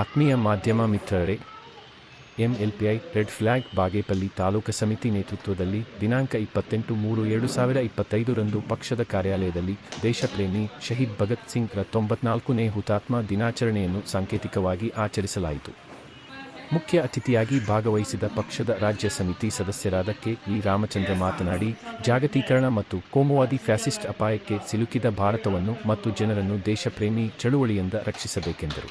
ಆತ್ಮೀಯ ಮಾಧ್ಯಮ ಮಿತ್ರರೇ, MLPI red flag Bagepalli taluk ಸಮಿತಿ ನೇತೃತ್ವದಲ್ಲಿ ದಿನಾಂಕ ಇಪ್ಪತ್ತೆಂಟು ಮೂರು ಎರಡು ಸಾವಿರ ಇಪ್ಪತ್ತೈದರಂದು ಪಕ್ಷದ ಕಾರ್ಯಾಲಯದಲ್ಲಿ ದೇಶಪ್ರೇಮಿ ಶಹೀದ್ ಭಗತ್ ಸಿಂಗ್ರ ತೊಂಬತ್ನಾಲ್ಕನೇ ಹುತಾತ್ಮ ದಿನಾಚರಣೆಯನ್ನು ಸಾಂಕೇತಿಕವಾಗಿ ಆಚರಿಸಲಾಯಿತು. ಮುಖ್ಯ ಅತಿಥಿಯಾಗಿ ಭಾಗವಹಿಸಿದ ಪಕ್ಷದ ರಾಜ್ಯ ಸಮಿತಿ ಸದಸ್ಯರಾದ ಕೆ ಇ ರಾಮಚಂದ್ರ ಮಾತನಾಡಿ, ಜಾಗತೀಕರಣ ಮತ್ತು ಕೋಮುವಾದಿ ಫ್ಯಾಸಿಸ್ಟ್ ಅಪಾಯಕ್ಕೆ ಸಿಲುಕಿದ ಭಾರತವನ್ನು ಮತ್ತು ಜನರನ್ನು ದೇಶಪ್ರೇಮಿ ಚಳುವಳಿಯಿಂದ ರಕ್ಷಿಸಬೇಕೆಂದರು.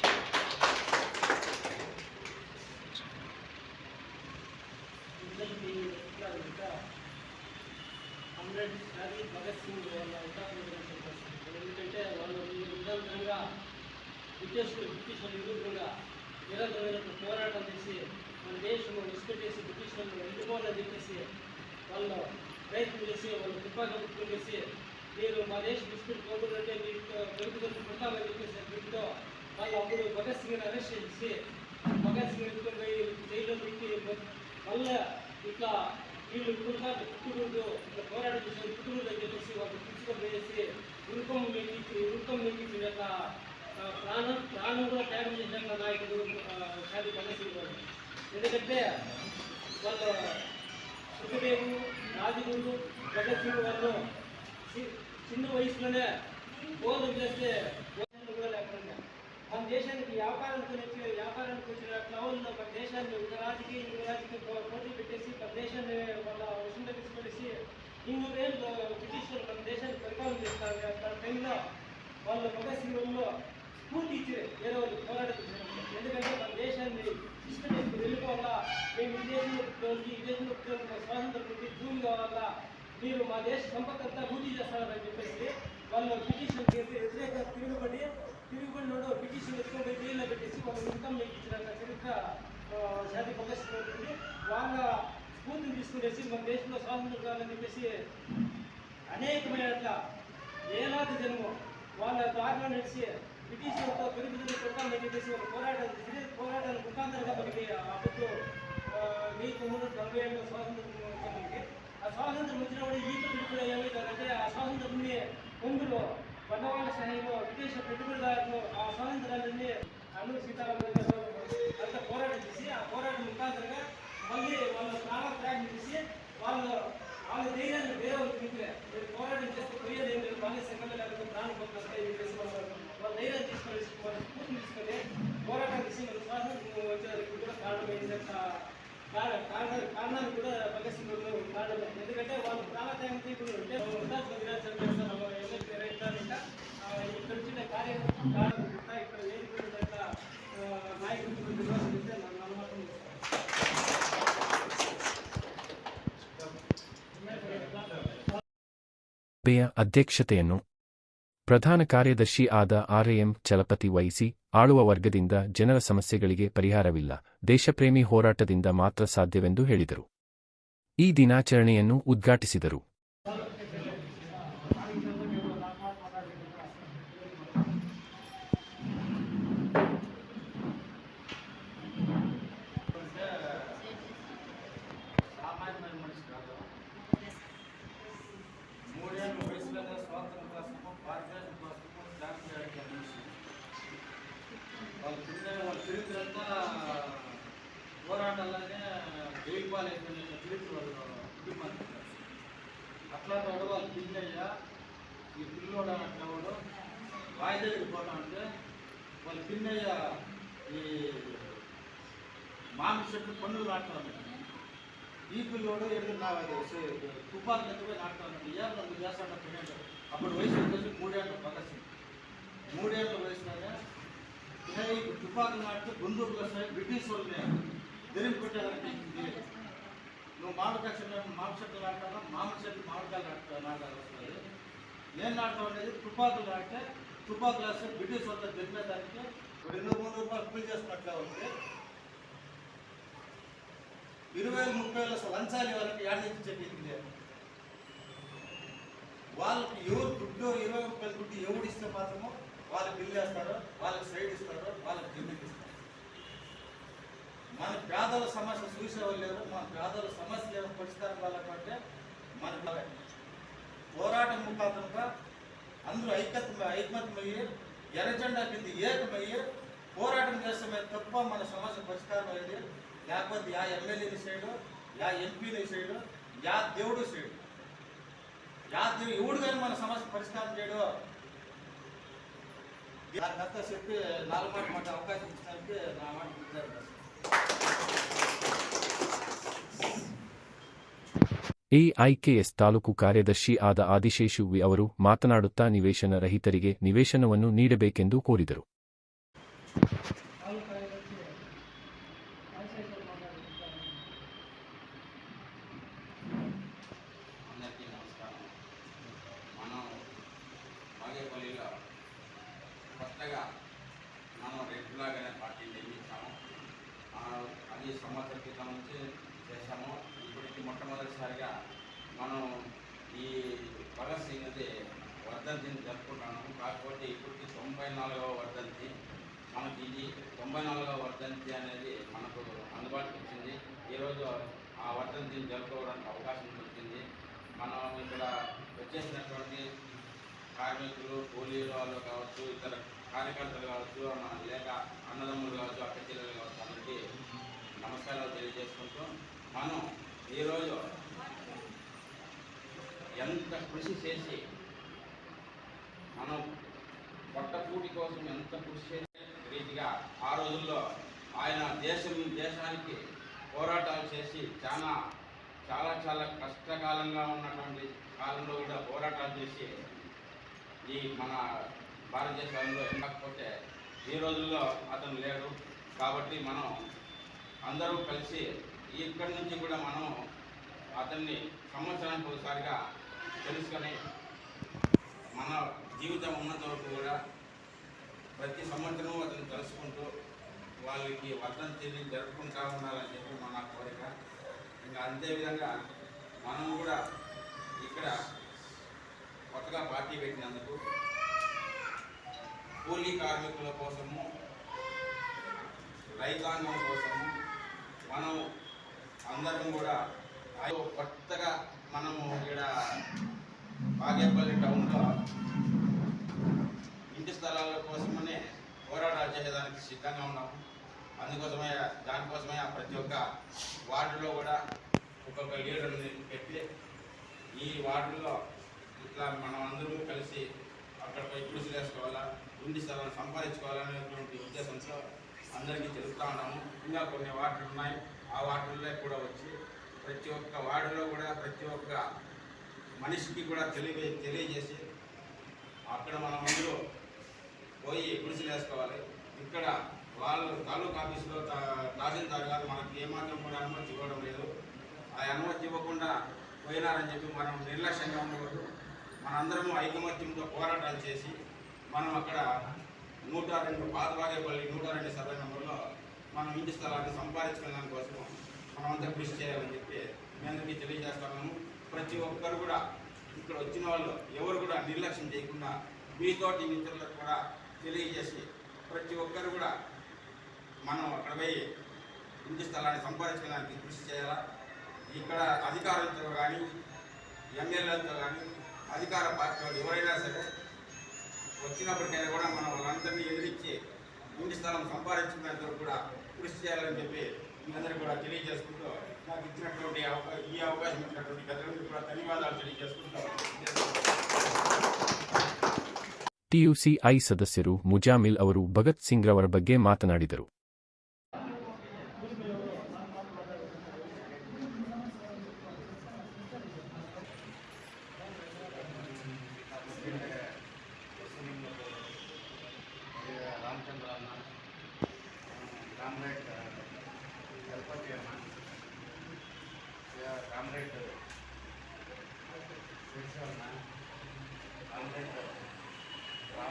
కుటుంబాలు పుట్టుకూడదు ఇట్లా పోరాటం చేసిన పుట్టుకూడదు అని చెప్పేసి వాళ్ళు తీసుకొని వేసి ఉరుకం మెక్కించి ఉరుకం మెక్కించి యొక్క ప్రాణం ప్రాణం కూడా త్యాగం చేసిన నాయకుడు శాంతి షాది భగత్ గారు. ఎందుకంటే వాళ్ళు సుఖదేవు రాజగురు భగత్ సింగ్ వాళ్ళు చిన్న వయసులోనే బోధం చేస్తే బోధన కూడా లేకుండా మన దేశానికి వ్యాపారానికి వచ్చి వ్యాపారానికి వచ్చిన క్లౌన్లో మన దేశాన్ని ఒక రాజకీయ రాజకీయ పోటీ పెట్టేసి మన దేశాన్ని వాళ్ళ ఇన్నూరేళ్ళు బ్రిటిష్ వాళ్ళు మన దేశాన్ని పరిపాలన చేస్తారు. తన టైంలో వాళ్ళు భగత్ సింగ్ స్ఫూర్తి ఇచ్చారు వేరే వాళ్ళు పోరాటం ఎందుకంటే మన దేశాన్ని ఇష్టం వెళ్ళిపోవాలా మేము ఈ దేశంలో ఈ దేశంలో స్వాతంత్రం నుండి భూమి కావాలా మీరు మా దేశ సంపద అంతా లూటీ చేస్తారని చెప్పేసి వాళ్ళు పిటిషన్ చేసి వ్యతిరేక తిరుగుబడి తిరుగుబడినోడు పిటిషన్ ఎత్తుకొని జైల్లో పెట్టేసి వాళ్ళు ఇన్కమ్ ఇచ్చిన చరిత్ర ఆ, శాంతి ప్రదర్శిస్తుంది వాళ్ళ స్ఫూర్తిని తీసుకునేసి మన దేశంలో స్వాతంత్రం కావాలని చెప్పేసి అనేకమైన అట్లా వేలాది జనము వాళ్ళ దారిలో నడిచి బ్రిటిష్ వాళ్ళతో పెరుగుదల కొట్టాలని చెప్పేసి ఒక పోరాటం చేసి పోరాటాలు ముఖాంతరంగా మనకి అప్పుడు ఆ, మీకు మూడు నలభై ఏళ్ళు స్వాతంత్రం వచ్చింది ఆ స్వాతంత్రం వచ్చినప్పుడు ఈత కూడా ఏమవుతారంటే ఆ స్వాతంత్రాన్ని ముందులో బండవాళ్ళ సహాయంలో విదేశ పెట్టుబడిదారులు ఆ స్వాతంత్రాన్ని అల్లు సీతారామరాజు గారు అంతా పోరాటం చేసి ఆ పోరాటం ముఖాంతరంగా మళ్ళీ వాళ్ళ ప్రాణ త్యాగం చేసి వాళ్ళు వాళ్ళ ధైర్యాన్ని వేరే వాళ్ళకి మిగిలే మీరు పోరాటం చేస్తే పోయేది ఏం లేదు వాళ్ళే సంఘంలో లేకపోతే ప్రాణం పొందుతాయి చెప్పేసి వాళ్ళు వాళ్ళ ధైర్యం తీసుకొని వాళ్ళ స్ఫూర్తి తీసుకొని పోరాటం చేసి మన స్వాతంత్రం వచ్చేదానికి కూడా కారణమైంది కారణం కారణాలు కారణాలు కూడా భగత్ సింగ్ గారు కారణమే ఎందుకంటే వాళ్ళు ప్రాణత్యాగం ఇప్పుడు ఉంటే ఉదాహరణ దినాచరణ చేస్తారు ఎమ్మెల్యే రైతారు ఇంకా ఆ, ఇక్కడ వచ్చిన కార్య కారణం ఇంకా ఇక్కడ ఏది కూడా ಸಭೆಯ ಅಧ್ಯಕ್ಷತೆಯನ್ನು ಪ್ರಧಾನ ಕಾರ್ಯದರ್ಶಿ ಆದ ಆರ್ಎಂ ಚಲಪತಿ ವಹಿಸಿ ಆಳುವ ವರ್ಗದಿಂದ ಜನರ ಸಮಸ್ಯೆಗಳಿಗೆ ಪರಿಹಾರವಿಲ್ಲ. ದೇಶಪ್ರೇಮಿ ಹೋರಾಟದಿಂದ ಮಾತ್ರ ಸಾಧ್ಯವೆಂದು ಹೇಳಿದರು. ಈ ದಿನಾಚರಣೆಯನ್ನು ಉದ್ಘಾಟಿಸಿದರು. దళితులంతా పోరాటాలనే వెయిట్ బాల్ అయిపోయిన వాళ్ళు కుటుంబాలు ఈ పిల్లోడు అట్లా వాడు వాయిదాకి వాళ్ళ పిన్నయ్య ఈ మామిడి చెట్టు పన్నులు నాటుతాను ఈ పిల్లోడు ఎదురు నా తుఫాన్ ఎత్తుపోయి నాటుతాను ఇయ్యారు నన్ను చేస్తాడు అప్పుడు వయసు వచ్చేసి మూడేళ్ళు మూడేళ్ళ వయసులోనే ఇలా ఈ తుపాకులు నాటితే బందూకులు వస్తాయి బ్రిటిష్ వాళ్ళని దెరిగి కొట్టేదానికి నువ్వు మామిడికాయ చెట్లు మామిడి చెట్లు నాటాలా మామిడి చెట్లు మామిడికాయలు నాట నాటాలి వస్తుంది నేను నాటడం అనేది తుపాకులు నాటితే తుపాకులు వేస్తే బ్రిటిష్ వాళ్ళ దెరిపేదానికి రెండు మూడు రూపాయలు అప్పులు చేసుకున్నట్లే ఉంది. ఇరవై వేలు ముప్పై వేల అసలు లంచాలు వాళ్ళకి ఏడ చెప్పింది వాళ్ళకి ఎవరు దుడ్డు ఇరవై ముప్పై దుడ్డు ఎవడు ఇస్తే మాత్రమో వాళ్ళకి బిల్ చేస్తారు వాళ్ళకి సైడ్ ఇస్తారు వాళ్ళకి జిమ్మికి ఇస్తారు. మన పేదల సమస్య చూసేవాళ్ళు లేరు మన పేదల సమస్య లేవు పరిష్కారం వాళ్ళకంటే మన పోరాటం ముఖాంతరంగా అందరూ ఐక్యత ఐకమత్యమయ్యి ఎర్రజెండా కింద ఏకమయ్యి పోరాటం చేస్తామే తప్ప మన సమస్య పరిష్కారం అయ్యేది లేకపోతే యా ఎమ్మెల్యేని సైడు యా ఎంపీని సైడు యా దేవుడు సైడు. యా దేవుడు ఎవడు కానీ మన సమస్య పరిష్కారం చేయడు ಹತ್ತು ಎಐಕೆಎಸ್ ತಾಲೂಕು ಕಾರ್ಯದರ್ಶಿ ಆದ ಆದಿಶೇಷು ವಿ ಅವರು ಮಾತನಾಡುತ್ತಾ ನಿವೇಶನ ರಹಿತರಿಗೆ ನಿವೇಶನವನ್ನು ನೀಡಬೇಕೆಂದು ಕೋರಿದರು. మొట్టమొదటిసారిగా మనం ఈ భగత్ సింగ్ది వర్ధంతిని జరుపుకుంటున్నాము. కాకపోతే ఇప్పటికి తొంభై నాలుగవ వర్ధంతి. మనకి ఇది తొంభై నాలుగవ వర్ధంతి అనేది మనకు అందుబాటులో వచ్చింది. ఈరోజు ఆ వర్ధంతిని జరుపుకోవడానికి అవకాశం దొరికింది. మనం ఇక్కడ వచ్చేసినటువంటి కార్మికులు కూలీలు వాళ్ళు కావచ్చు ఇతర కార్యకర్తలు కావచ్చు మన లేక అన్నదమ్ములు కావచ్చు అక్క చెల్లెలు కావచ్చు అందరికీ నమస్కారాలు తెలియజేసుకుంటూ మనం ఈరోజు ఎంత కృషి చేసి మనం పొట్టకూటి కోసం ఎంత కృషి చేసే రీతిగా ఆ రోజుల్లో ఆయన దేశం దేశానికి పోరాటాలు చేసి చాలా చాలా చాలా కష్టకాలంగా ఉన్నటువంటి కాలంలో కూడా పోరాటాలు చేసి ఈ మన భారతదేశంలో కాకపోతే ఈ రోజుల్లో అతను లేడు. కాబట్టి మనం అందరూ కలిసి ఇక్కడి నుంచి కూడా మనం అతన్ని సంవత్సరానికి ఒకసారిగా తెలుసుకొని మన జీవితం ఉన్నంత వరకు కూడా ప్రతి సంవత్సరం అతను తెలుసుకుంటూ వాళ్ళకి వర్ధంతిని జరుపుకుంటా ఉండాలని చెప్పి మన కోరిక. ఇంకా అంతేవిధంగా మనం కూడా ఇక్కడ కొత్తగా పార్టీ పెట్టినందుకు కూలీ కార్మికుల కోసము రైతాంగం కోసము మనం అందరం కూడా ఆ కొత్తగా మనము ఇక్కడ బాగేపల్లి టౌన్లో ఇంటి స్థలాల కోసమనే పోరాటాలు చేసేదానికి సిద్ధంగా ఉన్నాము. అందుకోసమే దానికోసమే ఆ ప్రతి ఒక్క వార్డులో కూడా ఒక్కొక్క లీడర్ని పెట్టి ఈ వార్డులో ఇట్లా మనం అందరూ కలిసి అక్కడ పోయి కృషి చేసుకోవాలా ఇంటి స్థలాన్ని సంపాదించుకోవాలనేటువంటి ఉద్దేశంతో అందరికీ తెలుపుతా ఉన్నాము. ఇంకా కొన్ని వార్డులు ఉన్నాయి. ఆ వార్డుల్లో కూడా వచ్చి ప్రతి ఒక్క వార్డులో కూడా ప్రతి ఒక్క మనిషికి కూడా తెలియ తెలియజేసి అక్కడ మనం అందరూ పోయి కృషి వేసుకోవాలి. ఇక్కడ వాళ్ళు తాలూకా ఆఫీసులో తా- తహసీల్దార్ గారు మనకి ఏమాత్రం కూడా అనుమతి ఇవ్వడం లేదు. ఆ అనుమతి ఇవ్వకుండా పోయినారని చెప్పి మనం నిర్లక్ష్యంగా ఉండకూడదు. మనందరము ఐకమత్యంతో పోరాటాలు చేసి మనం అక్కడ నూట రెండు పాతబాగేపల్లి నూట రెండు సర్వే నెంబర్లో మనం ఇంటి స్థలాన్ని సంపాదించుకునే దానికోసం మనమంతా కృషి చేయాలని చెప్పి మీ అందరికీ తెలియజేస్తున్నాము. ప్రతి ఒక్కరు కూడా ఇక్కడ వచ్చిన వాళ్ళు ఎవరు కూడా నిర్లక్ష్యం చేయకుండా మీతోటి మిత్రులకు కూడా తెలియజేసి ప్రతి ఒక్కరు కూడా మనం అక్కడ పోయి ఇంటి స్థలాన్ని సంపాదించడానికి కృషి చేయాలా? ఇక్కడ అధికారులతో కానీ ఎమ్మెల్యేలతో కానీ అధికార పార్టీ వాళ్ళు ఎవరైనా సరే వచ్చినప్పటికైనా కూడా మనం వాళ్ళందరినీ ఎదిరించి ఇంటి స్థలం సంపాదించడానికి కూడా కృషి చేయాలని చెప్పి మీ అందరికీ కూడా తెలియజేసుకుంటూ నాకు ఇచ్చినటువంటి అవకా- ఈ అవకాశం ఇచ్చినటువంటి పెద్దలందరికీ కూడా ధన్యవాదాలు తెలియజేసుకుంటూ ಟಿಯುಸಿಐ ಸದಸ್ಯರು ಮುಜಾಮಿಲ್ ಅವರು ಭಗತ್ ಸಿಂಗ್ ರವರ ಬಗ್ಗೆ ಮಾತನಾಡಿದರು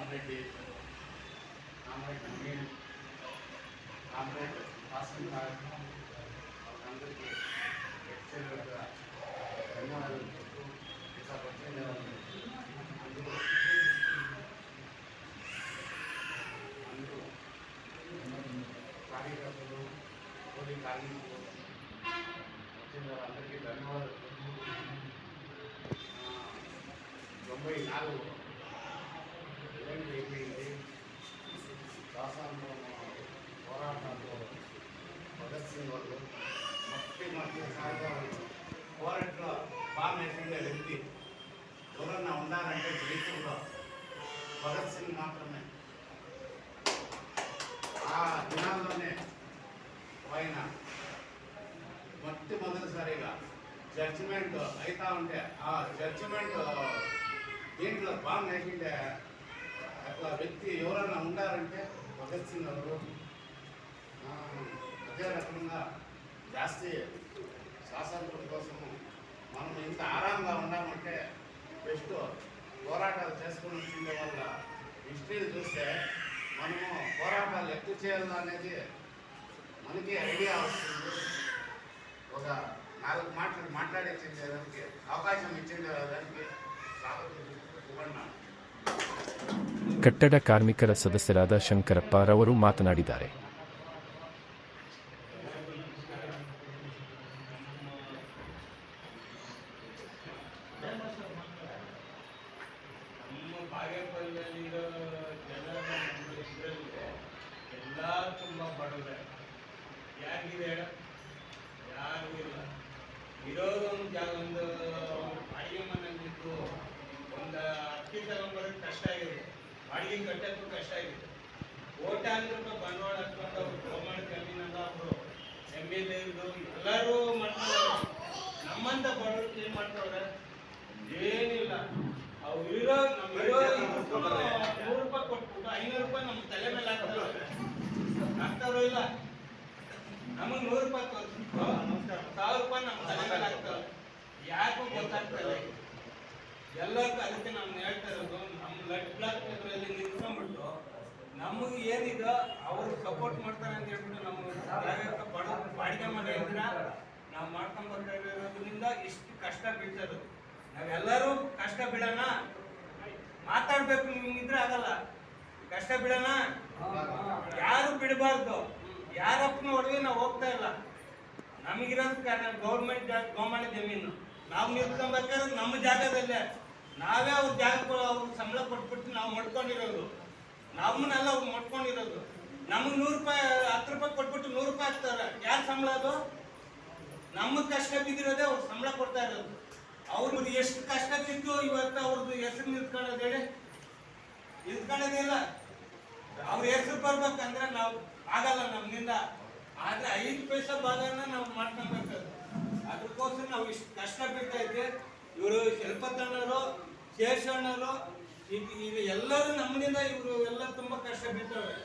కాంపరేట్ చేశారు. కాంపరేట్ నేను కాంపరేట్ రాష్ట్రం కార్యక్రమం వాళ్ళందరికీ ఎక్సైట్గా ధన్యవాదాలు చెప్తూ ఇట్లా వచ్చిన అందుకు కార్యకర్తలు పోలీ కార్మికులు వచ్చిన వాళ్ళందరికీ ధన్యవాదాలు తొంభై నాలుగు స్వాతంత్ర పోరాటంలో భగత్ సింగ్ వాళ్ళు మొట్టమొదటిసారిగా పోరాటంలో భాగమైపోయిన వ్యక్తి ఎవరన్నా ఉన్నారంటే జీవితంలో భగత్ సింగ్ మాత్రమే. ఆ దినాల్లోనే ఆయన మొట్టమొదటిసారిగా జడ్జిమెంట్ అవుతా ఉంటే ఆ జడ్జిమెంట్ దీంట్లో బాగా నేసిండే అట్లా వ్యక్తి ఎవరన్నా ఉండారంటే భగత్ సింగ్ గారు అదే రకంగా జాస్తి స్వాతంత్రం కోసము మనం ఇంత ఆరాంగా ఉన్నామంటే బెస్ట్. పోరాటాలు చేసుకుని వచ్చిండే వల్ల హిస్టరీని చూస్తే మనము పోరాటాలు ఎక్కువ చేయాలి అనేది మనకి ఐడియా వస్తుంది. ఒక నాలుగు మాటలు మాట్లాడించేదానికి అవకాశం ఇచ్చిండే దానికి స్వాగతం ఇవ్వండి ಕಟ್ಟಡ ಕಾರ್ಮಿಕರ ಸದಸ್ಯರಾದ ಶಂಕರಪ್ಪ ರವರು ಮಾತನಾಡಿದ್ದಾರೆ ನಮ್ಮ ಬಾಗೇಪಲ್ಲಿಯಲ್ಲಿರೋ ಜನ ನಮ್ಮ ಇದರಲ್ಲಿ ಎಲ್ಲ ತುಂಬ ಬಡವರೇ ಯಾರಿಗಿದೆ ಹೇಳ ಯಾರಿಗೂ ಇಲ್ಲ ಇರೋದೊಂದು ಜಾಗ ಒಂದು ಬಾಡಿಗೆ ಮನೆಯಲ್ಲಿದ್ದು ಒಂದು ಅಕ್ಕಿ ತಗೊಂಬರೋದು ಕಷ್ಟ ಆಗಿದೆ ಬಾಡಿಗೆ ಕಟ್ಟೋದು ಕಷ್ಟ ಆಗಿತ್ತು. ಕೋಟ್ಯಾಂತರ ರೂಪಾಯಿ ಬಂಡವಾಳ ಹಾಕ್ಕೊಂಡು ಪ್ರಮಾಣ ಗೋಮಾಳ ಜಮೀನಲ್ಲ ಅವರು ಎಂ ಎಲ್ ಎ ಎಲ್ಲರೂ ಮಾಡ್ತಾರೆ. ನಮ್ಮಂತ ಬಡವರು ಏನು ಮಾಡ್ತಾವ್ರೆ ಏನಿಲ್ಲ. ಅವ್ರು ಇರೋ ನಮ್ಮ ಇರೋ ನೂರು ರೂಪಾಯಿ ಕೊಟ್ಬಿಟ್ಟು ಐನೂರು ರೂಪಾಯಿ ನಮ್ಮ ತಲೆ ಮೇಲೆ ಹಾಕ್ತಾರೆ ಹಾಕ್ತಾರೋ ಇಲ್ಲ? ನಮಗೆ ನೂರು ರೂಪಾಯಿ ತೋರಿಸ್ಬಿಟ್ಟು ಸಾವಿರ ರೂಪಾಯಿ ನಮ್ಮ ತಲೆ ಮೇಲೆ ಹಾಕ್ತಾರೆ ಯಾರಿಗೂ ಗೊತ್ತಾಗ್ತಲ್ಲ ಎಲ್ಲರಿಗೂ ಅದಕ್ಕೆ ನಾನು ಹೇಳ್ತಾ ಇರೋದು, ನಮ್ಮ ಬ್ಲಡ್ ಬ್ಲಾಕ್ ಇದರಲ್ಲಿ ನಿಂತ್ಕೊಂಡ್ಬಿಟ್ಟು ನಮಗೆ ಏನಿದೆ, ಅವರು ಸಪೋರ್ಟ್ ಮಾಡ್ತಾರೆ ಅಂತ ಹೇಳ್ಬಿಟ್ಟು ನಮ್ಮ ಬಡ ಬಾಡಿಗೆ ಮನೆ ಇದ್ರೆ ನಾವು ಮಾಡ್ಕೊಂಡ್ ಬರ್ತಾ ಇರೋದ್ರಿಂದ ಇಷ್ಟು ಕಷ್ಟ ಬೀಳ್ತಾ ನಾವೆಲ್ಲರೂ ಕಷ್ಟ ಬೀಳೋಣ. ಮಾತಾಡ್ಬೇಕು ನಿಮ್ಗಿದ್ರೆ ಆಗಲ್ಲ. ಕಷ್ಟ ಬಿಡೋಣ ಯಾರು ಬಿಡಬಾರ್ದು. ಯಾರಪ್ಪನ ಒಳಗೆ ನಾವು ಹೋಗ್ತಾ ಇಲ್ಲ. ನಮಗಿರೋದು ಗೌರ್ಮೆಂಟ್ ಗೋಮಾಳ ಜಮೀನು. ನಾವು ನಿಂತ್ಕೊಂಡ್ಬೇಕಾದ್ರೆ ನಮ್ಮ ಜಾಗದಲ್ಲೇ. ನಾವೇ ಅವ್ರ ಜಾಗಕ್ಕೆ ಅವ್ರಿಗೆ ಸಂಬಳ ಕೊಟ್ಬಿಟ್ಟು ನಾವು ಮಡ್ಕೊಂಡಿರೋದು. ನಮ್ಮನ್ನೆಲ್ಲ ಅವ್ರು ಮಡ್ಕೊಂಡಿರೋದು. ನಮಗೆ ನೂರು ರೂಪಾಯಿ, ಹತ್ತು ರೂಪಾಯಿ ಕೊಟ್ಬಿಟ್ಟು ನೂರು ರೂಪಾಯಿ ಹಾಕ್ತಾರೆ. ಯಾರು ಸಂಬಳ ಅದು? ನಮಗೆ ಕಷ್ಟ ಬಿದ್ದಿರೋದೇ ಅವ್ರು ಸಂಬಳ ಕೊಡ್ತಾ ಇರೋದು. ಅವ್ರಿಗೆ ಎಷ್ಟು ಕಷ್ಟ ಬಿದ್ದು ಇವತ್ತು ಅವ್ರದ್ದು ಹೆಸರು ನಿಂತ್ಕೊಳ್ಳೋದು ಹೇಳಿ? ನಿಂತ್ಕೊಳ್ಳೋದಿಲ್ಲ. ಅವ್ರ ಹೆಸರು ಬರ್ಬೇಕಂದ್ರೆ ನಾವು ಆಗಲ್ಲ ನಮ್ಮಿಂದ ಆದ್ರೆ ಐದು ಪೈಸೆ ಭಾಗನ ನಾವು ಮಾಡ್ಕೊಬೇಕು ಅದಕ್ಕೋಸ್ಕರ ನಾವು ಇಷ್ಟು ಕಷ್ಟ ಬಿಡ್ತಾ ಇದ್ವಿ. ಇವರು ಶೆಲ್ಪತಣ್ಣರು ಇದು ಇದು ಎಲ್ಲರೂ ನಮ್ಮಿಂದ ಇವರು ಎಲ್ಲ ತುಂಬಾ ಕಷ್ಟ ಬಿದ್ದವ್ರೆ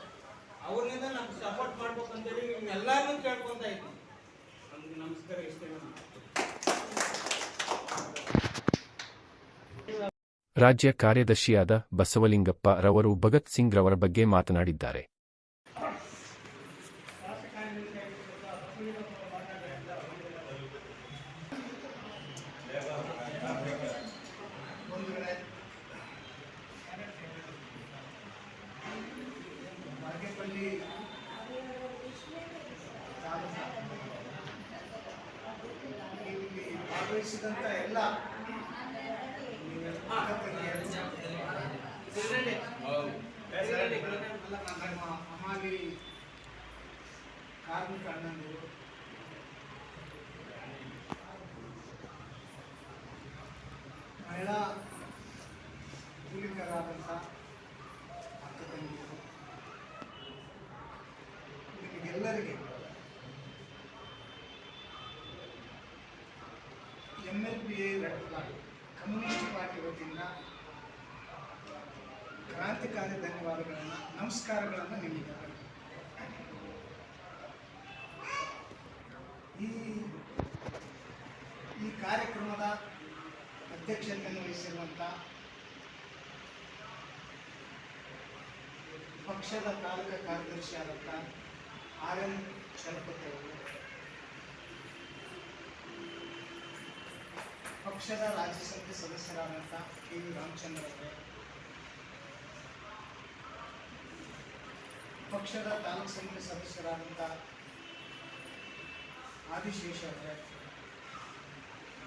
ಅವ್ರನ್ನಿಂದ ನಮ್ಗೆ ಸಪೋರ್ಟ್ ಮಾಡ್ಬೇಕಂತೇಳಿ ನಿಮ್ಗೆ ಎಲ್ಲರನ್ನೂ ಕೇಳ್ಕೊಂತ ಇದ್ದೀನಿ ನಮ್ಗೆ ನಮಸ್ಕಾರ ಇಷ್ಟೇ ರಾಜ್ಯ ಕಾರ್ಯದರ್ಶಿಯಾದ ಬಸವಲಿಂಗಪ್ಪ ರವರು ಭಗತ್ ಸಿಂಗ್ ರವರ ಬಗ್ಗೆ ಮಾತನಾಡಿದ್ದಾರೆ. ಭಾಗವಹಿಸಿದಂಥ ಎಲ್ಲ ನಮ್ಮ ಅಮಾಲಿ ಕಾರ್ಮಿಕ ಅಣ್ಣಂದಿರು. ಮಹಿಳಾ ಕೂಲಿಕರಾದಂಥ ಅಕ್ಕ ತಂಗಿಯರು ನಿಮಗೆಲ್ಲರಿಗೆ M L P A communist party ವತಿಯಿಂದ ಕ್ರಾಂತಿಕಾರಿ ಧನ್ಯವಾದಗಳನ್ನು, ನಮಸ್ಕಾರಗಳನ್ನು ನೀಡಿದ್ದಾರೆ ಈ ಈ ಕಾರ್ಯಕ್ರಮದ ಅಧ್ಯಕ್ಷತೆಯನ್ನು ವಹಿಸಿರುವಂಥ ಪಕ್ಷದ ತಾಲೂಕು ಕಾರ್ಯದರ್ಶಿಯಾದಂಥ ಆರ್ ಎನ್ ಶರಪತಿ ಅವರು ಪಕ್ಷದ ರಾಜ್ಯ ಸಮಿತಿ ಸದಸ್ಯರಾದಂಥ ಕೆ ವಿ ರಾಮಚಂದ್ರ ಅವರೇ. ಪಕ್ಷದ ತಾಲೂಕು ಸಮಿತಿ ಸದಸ್ಯರಾದಂಥ ಆದಿಶೇಷ ಅವರೇ.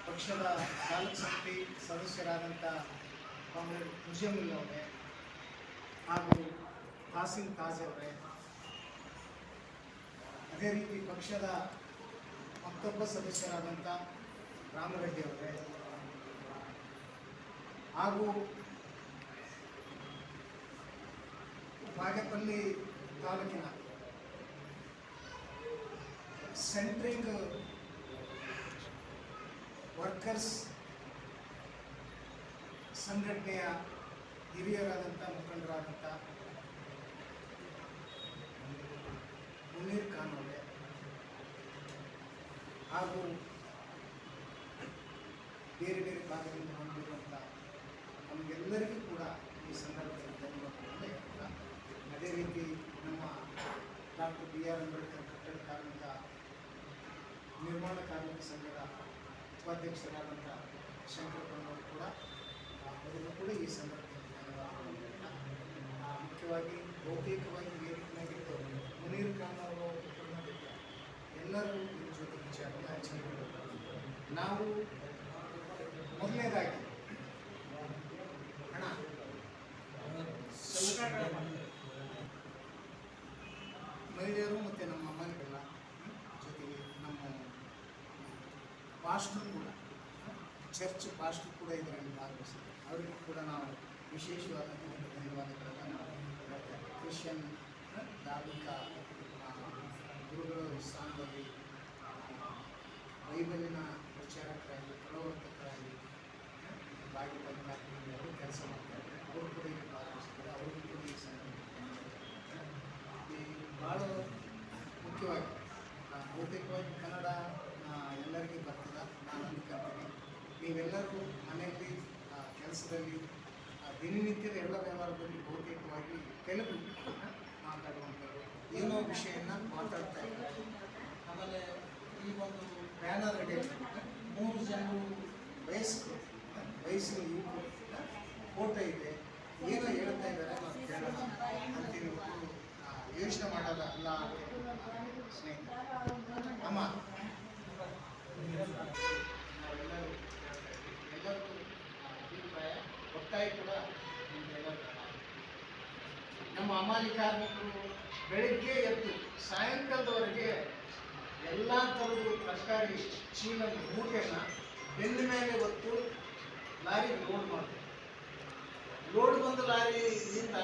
ಪಕ್ಷದ ತಾಲೂಕು ಸಮಿತಿ ಸದಸ್ಯರಾದಂಥ ಕಾಮ್ರೇಡ್ ಮುಜಮುಲ್ ಅವರೇ ಹಾಗೂ ಹಾಸಿನ್ ತಾಜ್ ಅವರೇ. ಅದೇ ರೀತಿ ಪಕ್ಷದ ಮತ್ತೊಬ್ಬ ಸದಸ್ಯರಾದಂಥ ರಾಮರೆಡ್ಡಿ ಅವರೇ. ಹಾಗೂ ಬಾಗೇಪಲ್ಲಿ ತಾಲೂಕಿನ ಸೆಂಟ್ರಿಂಗ್ ವರ್ಕರ್ಸ್ ಸಂಘಟನೆಯ ಹಿರಿಯರಾದಂಥ ಮುಖಂಡರಾದಂಥ ಮುನೀರ್ ಖಾನ್ ಅವರೇ ಹಾಗೂ ಬೇರೆ ಬೇರೆ ಭಾಗದಿಂದ ನಮಗೆಲ್ಲರಿಗೂ ಕೂಡ ಈ ಸಂದರ್ಭದಲ್ಲಿ ಧನ್ಯವಾದಗಳನ್ನ ಹೇಳ್ತಾ ಅದೇ ರೀತಿ ನಮ್ಮ ಡಾಕ್ಟರ್ ಬಿ ಆರ್ ಅಂಬೇಡ್ಕರ್ ಕಟ್ಟಡ ಕಾರ್ಮಿಕ, ನಿರ್ಮಾಣ ಕಾರ್ಮಿಕ ಸಂಘದ ಉಪಾಧ್ಯಕ್ಷರಾದಂಥ ಶಂಕರಪ್ಪನವರು ಕೂಡ ಅವರಿಗೂ ಕೂಡ ಈ ಸಂದರ್ಭದಲ್ಲಿ ಧನ್ಯವಾದಗಳನ್ನು ಮುಖ್ಯವಾಗಿ ಬಹುತೇಕವಾಗಿ ವೇದಿಕೆಯಾಗಿದ್ದು ಮುನೀರ್ ಖಾನ್ ಅವರು ಎಲ್ಲರೂ ಇದ್ರ ಜೊತೆ ವಿಚಾರವನ್ನು ಹಂಚಿಕೊಳ್ಳಬೇಕು ನಾವು ಮೊದಲನೇದಾಗಿ ಪಾಸ್ಟರ್ ಕೂಡ ಚರ್ಚ್ ಪಾಸ್ಟ್ರು ಕೂಡ ಇದರಲ್ಲಿ ಭಾಗವಹಿಸಿದ್ದಾರೆ ಅವರಿಗೂ ಕೂಡ ನಾವು ವಿಶೇಷವಾದ ಧನ್ಯವಾದಗಳನ್ನು ನಾವು. ಕ್ರಿಶ್ಚಿಯನ್ ಧಾರ್ಮಿಕ ಗುರುಗಳು ಸ್ಥಾನದಲ್ಲಿ ಬೈಬಲಿನ ಪ್ರಚಾರಕರಾಗಿ ಪ್ರವರ್ತಕರಾಗಿ ಬಾಗಿ ಅವರು ಕೆಲಸ ಮಾಡ್ತಾರೆ. ಅವರು ಕೂಡ ಇಲ್ಲಿ ಭಾಗವಹಿಸ್ತಾರೆ ಅವ್ರಿಗೂ ಕೂಡ ಈ ಸಂದರ್ಭದಲ್ಲಿ ಭಾಳ ಮುಖ್ಯವಾಗಿ ಆ, ಬಹುತೇಕವಾಗಿ ಕನ್ನಡ ಆ, ಎಲ್ಲರಿಗೂ ಬರ್ತದ ನಾನು ಅಂದ್ಕೊಂತೀನಿ ನೀವೆಲ್ಲರೂ ಮನೆಯಲ್ಲಿ ಕೆಲಸದಲ್ಲಿ ದಿನನಿತ್ಯದ ಎಲ್ಲ ವ್ಯವಹಾರದಲ್ಲಿ ಬಹುತೇಕವಾಗಿ ತೆಲುಗು ಮಾತಾಡುವಂಥದ್ದು ಏನೋ ವಿಷಯನ ಮಾತಾಡ್ತಾ ಇದ್ದಾರೆ. ಆಮೇಲೆ ಈ ಒಂದು ಬ್ಯಾನರ್ ಅಡಿಯಲ್ಲಿ, ಮೂರು ಜನರು ವಯಸ್ಕರು ವಯಸ್ಸಿನ ಯುವಕರು, ಫೋಟೋ ಇದೆ. ಏನೋ ಹೇಳ್ತಾ ಇದ್ದಾರೆ ನಾವು ಯೋಚನೆ ಮಾಡೋದ ಅಲ್ಲ ಅಂತ ಸ್ನೇಹಿತ ಅಮ್ಮ, ನಾವೆಲ್ಲರೂ ಅಭಿಪ್ರಾಯ ಒತ್ತಾಯ ಕೂಡ. ನಮ್ಮ ಹಮಾಲಿ ಕಾರ್ಮಿಕರು ಬೆಳಿಗ್ಗೆ ಎದ್ದು ಸಾಯಂಕಾಲದವರೆಗೆ ಎಲ್ಲ ಥರದ ತರಕಾರಿ ಚೀಲ ಮೂಟೆಯನ್ನು ಬೆನ್ನ ಮೇಲೆ ಹೊತ್ತು ಲಾರಿ ಲೋಡ್ ಮಾಡ್ತಾರೆ ಲೋಡ್ ಬಂದ ಲಾರಿಯಿಂದ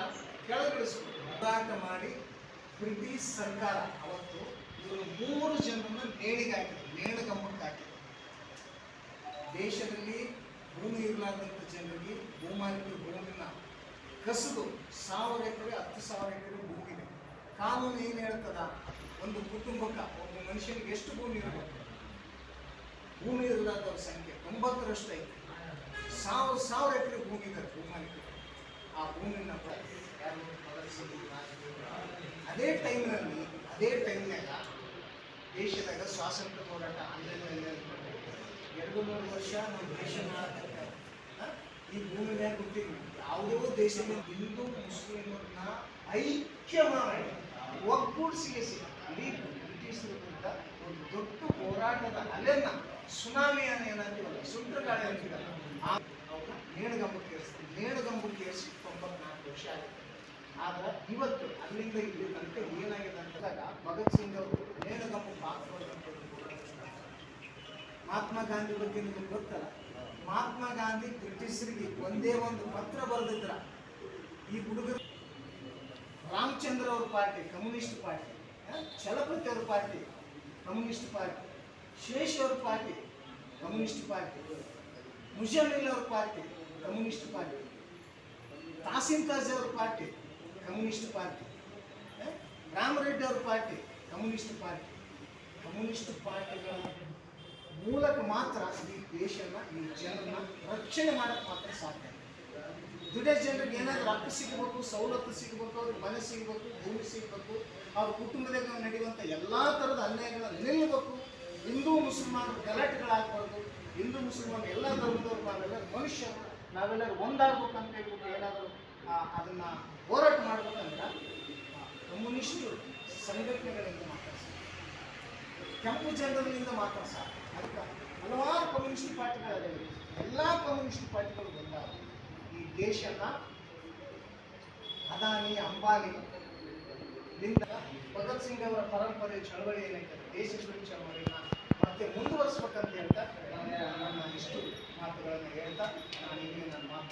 ಕೆಳಗಿಳಿಸ್ಬೇಕು. ಹೋರಾಟ ಮಾಡಿ ಬ್ರಿಟಿಷ್ ಸರ್ಕಾರ ಅವತ್ತು ಇವರು ಮೂರು ಜನರನ್ನು ನೇಣಿಗೆ ಹಾಕಿದ್ರು ನೇಣಗಂಬಕ್ಕೆ ಹಾಕಿದ್ರು. ದೇಶದಲ್ಲಿ ಭೂಮಿ ಇರಲಾರ್ದಂಥ ಜನರಿಗೆ ಭೂಮಾಲಿಕರು ಭೂಮಿನ ಕಸಿದು ಸಾವಿರ ಎಕರೆ, ಹತ್ತು ಸಾವಿರ ಎಕರೆ ಭೂಮಿ ಇದೆ ಕಾನೂನು ಏನು ಹೇಳ್ತದ? ಒಂದು ಕುಟುಂಬಕ್ಕೆ ಒಬ್ಬ ಮನುಷ್ಯನಿಗೆ ಎಷ್ಟು ಭೂಮಿ ಇರಬೇಕು ಭೂಮಿ ಇರಲಾರ್ದವ್ರ ಸಂಖ್ಯೆ ತೊಂಬತ್ತರಷ್ಟು ಐತೆ. ಸಾವಿರ ಸಾವಿರ ಎಕರೆ ಭೂಮಿ ಇದೆ ಭೂಮಾಲಿಕರು ಆ ಭೂಮಿನ ಅದೇ ಟೈಮ್ನಲ್ಲಿ, ಅದೇ ಟೈಮ್ನಾಗ ದೇಶದಾಗ ಸ್ವಾತಂತ್ರ್ಯ ಹೋರಾಟ ಆಂದೋಲನ ಎರಡು, ಮೂರು ವರ್ಷ ನಮ್ಮ ದೇಶ ಈ ಭೂಮಿ ಮ್ಯಾಗ ಹುಟ್ಟಿದ್ವಿ ಯಾವುದೋ ದೇಶದ ಹಿಂದೂ ಮುಸ್ಲಿಮರನ್ನ ಐಕ್ಯ ಮಾಡಿ ಒಗ್ಗೂಡಿಸಿ ಇಡೀ ಬ್ರಿಟಿಷರ ವಿರುದ್ಧ ಒಂದು ದೊಡ್ಡ ಹೋರಾಟದ ಅಲೆನ್ನ ಸುನಾಮಿ ಅನ್ನ ಏನಂತೀವಲ್ಲ ಸುಂಟರಗಾಳಿ ಅಂತೀವಲ್ಲ ಅವ್ರನ್ನ ನೇಣಗಂಬಕ್ಕೆ ಏರಿಸ್ತೀವಿ ನೇಣಗಂಬಕ್ಕೆ ಏರಿಸಿ ತೊಂಬತ್ನಾಲ್ಕು ವರ್ಷ ಆಗುತ್ತೆ ಆದ್ರೆ ಇವತ್ತು ಅಲ್ಲಿಂದ ಇಲ್ಲಿ ಏನಾಗಿದೆ ಅಂತಂದಾಗ ಭಗತ್ ಸಿಂಗ್ ಅವರು ನೇಣಗಂಬಕ್ಕೆ ಹಾಕ್ಕೊಂಡಂಥದ್ದು ಮಹಾತ್ಮ ಗಾಂಧಿ ಬಗ್ಗೆ ನಿಮಗೆ ಗೊತ್ತಲ್ಲ? ಮಹಾತ್ಮ ಗಾಂಧಿ ಬ್ರಿಟಿಷರಿಗೆ ಒಂದೇ ಒಂದು ಪತ್ರ ಬರೆದಿದ್ರ. ಈ ಹುಡುಗರು ರಾಮಚಂದ್ರ ಅವ್ರ ಪಾರ್ಟಿ, ಕಮ್ಯುನಿಸ್ಟ್ ಪಾರ್ಟಿ ಚಲಪತಿ ಅವ್ರ ಪಾರ್ಟಿ, ಕಮ್ಯುನಿಸ್ಟ್ ಪಾರ್ಟಿ, ಶೇಷ್ ಅವ್ರ ಪಾರ್ಟಿ, ಕಮ್ಯುನಿಸ್ಟ್ ಪಾರ್ಟಿ ಮುಜಮಿಲ್ ಅವ್ರ party, communist party, Tasim Taj ಅವ್ರ ಪಾರ್ಟಿ, ಕಮ್ಯುನಿಸ್ಟ್ ಪಾರ್ಟಿ ರಾಮರೆಡ್ಡಿ ಅವ್ರ ಪಾರ್ಟಿ, ಕಮ್ಯುನಿಸ್ಟ್ ಪಾರ್ಟಿ, ಕಮ್ಯುನಿಸ್ಟ್ ಪಾರ್ಟಿಗಳ ಮೂಲಕ ಮಾತ್ರ ಈ ದೇಶನ, ಈ ಜನರನ್ನ ರಕ್ಷಣೆ ಮಾಡಕ್ಕೆ ಮಾತ್ರ ಸಾಧ್ಯ. ದುಡಿಯೋ ಜನರಿಗೆ ಏನಾದ್ರು ಹಕ್ಕು ಸಿಗಬೇಕು, ಸವಲತ್ತು ಸಿಗಬೇಕು, ಅವ್ರಿಗೆ ಮನೆ ಸಿಗಬೇಕು, ಭೂಮಿ ಸಿಗಬೇಕು, ಅವ್ರ ಕುಟುಂಬದಾಗ ನಡೆಯುವಂಥ ಎಲ್ಲ ಥರದ ಅನ್ಯಾಯಗಳ ನಿಲ್ಲಬೇಕು ಹಿಂದೂ ಮುಸಲ್ಮಾನರು ಗಲಾಟೆಗಳಾಗಬಾರ್ದು. ಹಿಂದೂ, ಮುಸಲ್ಮಾನ ಎಲ್ಲ ಧರ್ಮದವರು ನಾವೆಲ್ಲರೂ ಮನುಷ್ಯರು ನಾವೆಲ್ಲರೂ ಒಂದಾಗ್ಬೇಕು ಅಂತ ಹೇಳ್ಬಿಟ್ಟು ಏನಾದರೂ ಅದನ್ನು ಹೋರಾಟ ಮಾಡಬೇಕಂದ್ರೆ ಕಮ್ಯುನಿಸ್ಟ್ ಸಂಘಟನೆಗಳಿಂದ ಸಾಧ್ಯ. ಕೆಂಪು ಜನರಲ್ಲಿಂದ ಮಾತ್ರ ಸಾಧ್ಯ ಅದಕ್ಕೆ ಹಲವಾರು ಕಮ್ಯುನಿಸ್ಟ್ ಪಾರ್ಟಿಗಳಿವೆ ಎಲ್ಲ ಕಮ್ಯುನಿಸ್ಟ್ ಪಾರ್ಟಿಗಳು ಬಂದಾಗ ಈ ದೇಶನ ಅದಾನಿ ಅಂಬಾನಿ ನಿಂದ ಭಗತ್ ಸಿಂಗ್ ಅವರ ಪರಂಪರೆ ಚಳವಳಿ ಏನೈತೆ? ದೇಶ ಚಳವಳಿನ ಮತ್ತೆ ಮುಂದುವರಿಸ್ಬೇಕಂತ ಹೇಳ್ತಾ ನನ್ನ- ಇಷ್ಟು ಮಾತುಗಳನ್ನು ಹೇಳ್ತಾ ನಾನು ಇಲ್ಲಿ ನನ್ನ ಮಾತು